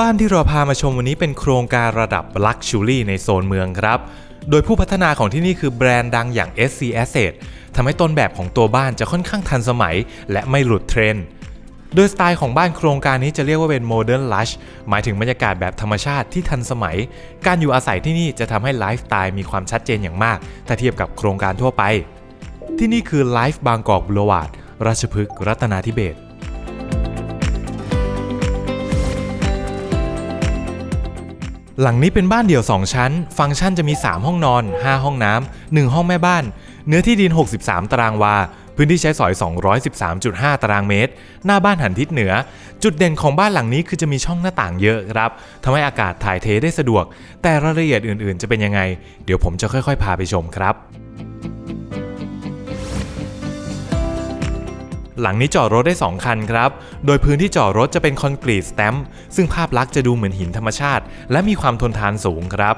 บ้านที่เราพามาชมวันนี้เป็นโครงการระดับ Luxury ในโซนเมืองครับ โดยผู้พัฒนาของที่นี่คือแบรนด์ดังอย่าง SC Asset ทำให้ต้นแบบของตัวบ้านจะค่อนข้างทันสมัย และไม่หลุดเทรนด์โดยสไตล์ของบ้านโครงการนี้จะเรียกว่าเป็นโมเดิร์นลัชหมายถึงบรรยากาศแบบธรรมชาติที่ทันสมัย การอยู่อาศัยที่นี่จะทำให้ไลฟ์สไตล์มีความชัดเจนอย่างมาก ถ้าเทียบกับโครงการทั่วไป ที่นี่คือไลฟ์บางกอกบุรวาดราชพฤกษ์รัตนาธิเบศร หลังนี้เป็นบ้านเดี่ยว 2 ชั้น ฟังก์ชันจะมี 3 ห้องนอน 5 ห้องน้ำ 1 ห้องแม่บ้าน เนื้อที่ดิน 63 ตารางวา พื้นที่ใช้สอย 213.5 ตารางเมตร หน้าบ้านหันทิศเหนือ จุดเด่นของบ้านหลังนี้คือจะมีช่องหน้าต่างเยอะครับทำให้อากาศถ่ายเทได้สะดวก แต่รายละเอียดอื่นๆ จะเป็นยังไง เดี๋ยวผมจะค่อยๆ พาไปชมครับ หลังนี้จอดรถได้ 2 คันครับ โดยพื้นที่จอดรถจะเป็นคอนกรีตสแตมป์ซึ่งภาพลักษณ์จะดูเหมือนหินธรรมชาติ และมีความทนทานสูงครับ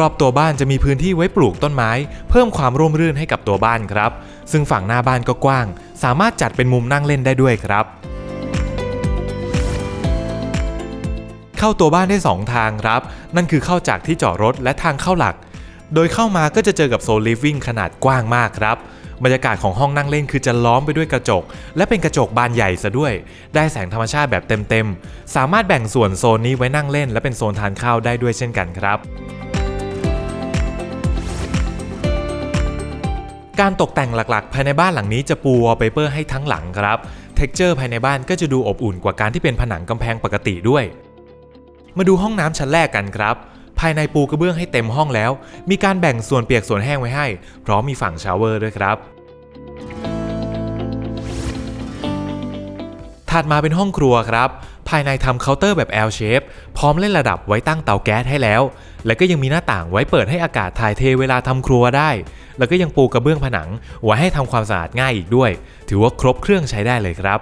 รอบๆตัวบ้านจะมีพื้นที่ไว้ปลูกต้นไม้ เพิ่มความร่มรื่นให้กับตัวบ้านครับ ซึ่งฝั่งหน้าบ้านก็กว้าง สามารถจัดเป็นมุมนั่งเล่นได้ด้วยครับเข้าตัวบ้านได้ 2 ทางครับ นั่นคือเข้าจากที่จอดรถและทางเข้าหลัก โดยเข้ามาก็จะเจอกับโซนลิฟวิ่งขนาดกว้างมากครับ บรรยากาศของห้องนั่งเล่นคือจะล้อมไปด้วยกระจก และเป็นกระจกบานใหญ่ซะด้วย ได้แสงธรรมชาติแบบเต็มๆ สามารถแบ่งส่วนโซนนี้ไว้นั่งเล่น และเป็นโซนทานข้าวได้ด้วยเช่นกันครับการตกแต่งหลักๆ ภายในบ้านหลังนี้จะปูวอลเปเปอร์ให้ทั้งหลังครับ เท็กเจอร์ภายในบ้านก็จะดูอบอุ่นกว่าการที่เป็นผนังกำแพงปกติด้วย มาดูห้องน้ำชั้นแรกกันครับ ภายในปูกระเบื้องให้เต็มห้องแล้ว มีการแบ่งส่วนเปียกส่วนแห้งไว้ให้ พร้อมมีฝั่งชาวเวอร์ด้วยครับถัดมาเป็นห้องครัวครับ ภายในทำเคาน์เตอร์แบบ L shape พร้อมเล่นระดับไว้ตั้งเตาแก๊สให้แล้ว และก็ยังมีหน้าต่างไว้เปิดให้อากาศถ่ายเทเวลาทำครัวได้ แล้วก็ยังปูกระเบื้องผนัง ไว้ให้ทำความสะอาดง่ายอีกด้วย ถือว่าครบเครื่องใช้ได้เลยครับ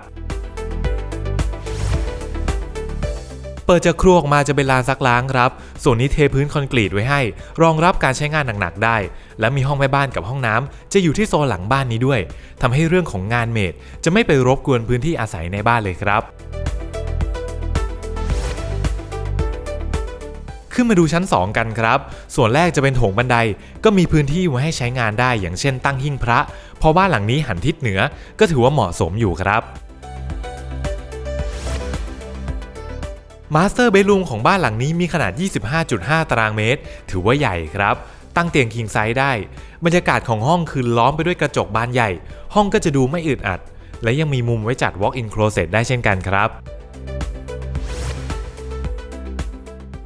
ปิดจากครัวออกมาจะเป็นลานซักล้างครับ ส่วนนี้เทพื้นคอนกรีตไว้ให้ รองรับการใช้งานหนักๆได้ และมีห้องแม่บ้านกับห้องน้ำจะอยู่ที่โซนหลังบ้านนี้ด้วยทำให้เรื่องของงานเมดจะไม่ไปรบกวนพื้นที่อาศัยในบ้านเลยครับขึ้นมาดูชั้น 2 กันครับ ส่วนแรกจะเป็นโถงบันได ก็มีพื้นที่ไว้ให้ใช้งานได้อย่างเช่นตั้งหิ้งพระเพราะบ้านหลังนี้หันทิศเหนือ ก็ถือว่าเหมาะสมอยู่ครับ มาสเตอร์เบดรูมของบ้านหลังนี้มีขนาด 25.5 ตารางเมตร ถือว่าใหญ่ครับ ตั้งเตียงคิงไซส์ได้ บรรยากาศของห้องคือล้อมไปด้วยกระจกบานใหญ่ ห้องก็จะดูไม่อึดอัด และยังมีมุมไว้จัด Walk-in Closet ได้เช่นกันครับ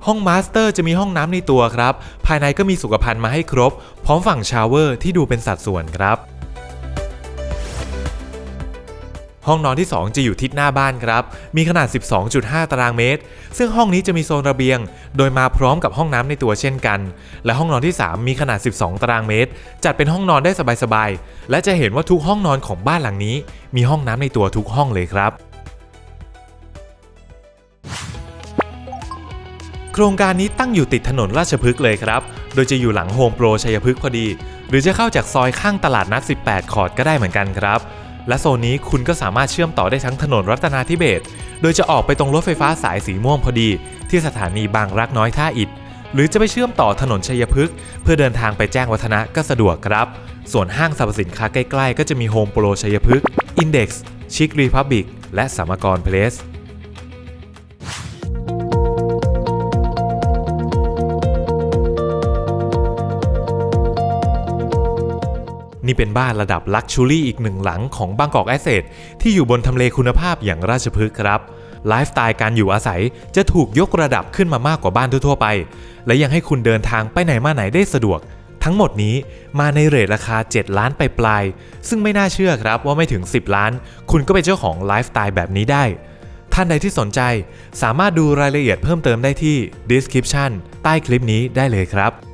ห้องมาสเตอร์จะมีห้องน้ำในตัวครับ ภายในก็มีสุขภัณฑ์มาให้ครบ พร้อมฝั่งชาวเวอร์ที่ดูเป็นสัดส่วนครับ ห้องนอนที่ 2 จะอยู่ทิศหน้าบ้านครับ มีขนาด 12.5 ตารางเมตร ซึ่งห้องนี้จะมีโซนระเบียง โดยมาพร้อมกับห้องน้ำในตัวเช่นกัน และห้องนอนที่ 3 มีขนาด 12 ตารางเมตร จัดเป็นห้องนอนได้สบายๆ และจะเห็นว่าทุกห้องนอนของบ้านหลังนี้ มีห้องน้ำในตัวทุกห้องเลยครับโครงการนี้ตั้งอยู่ติดถนนราชพฤกษ์เลยครับ โดยจะอยู่หลังโฮมโปรชัยพฤกษ์พอดี หรือจะเข้าจากซอยข้างตลาดนัด 18คอร์ดก็ได้เหมือนกันครับ และโซนนี้คุณก็สามารถเชื่อมต่อได้ทั้งถนนรัตนาธิเบศโดยจะออกไปตรงรถไฟฟ้าสายสีม่วงพอดี ที่สถานีบางรักน้อยท่าอิฐหรือจะไปเชื่อมต่อถนนชัยพฤกษ์เพื่อเดินทางไปแจ้งวัฒนะก็สะดวกครับ ส่วนห้างสรรพสินค้าใกล้ๆ ก็จะมีโฮมโปรชัยพฤกษ์อินเด็กซ์ชิครีพับบิกและสามกรเพลส นี่เป็นบ้านระดับลักชูรี่อีกหนึ่งหลังของบางกอกแอสเซทที่อยู่บนทำเลคุณภาพอย่างราชพฤกษ์ครับไลฟ์สไตล์การอยู่อาศัยจะถูกยกระดับขึ้นมามากกว่าบ้านทั่วๆไป และยังให้คุณเดินทางไปไหนมาไหนได้สะดวก ทั้งหมดนี้มาในเรทราคา 7 ล้านไปปลายๆซึ่งไม่น่าเชื่อครับว่าไม่ถึง 10 ล้าน คุณก็เป็นเจ้าของไลฟ์สไตล์แบบนี้ได้ ท่านใดที่สนใจ สามารถดูรายละเอียดเพิ่มเติมได้ที่ description ใต้คลิปนี้ได้เลยครับ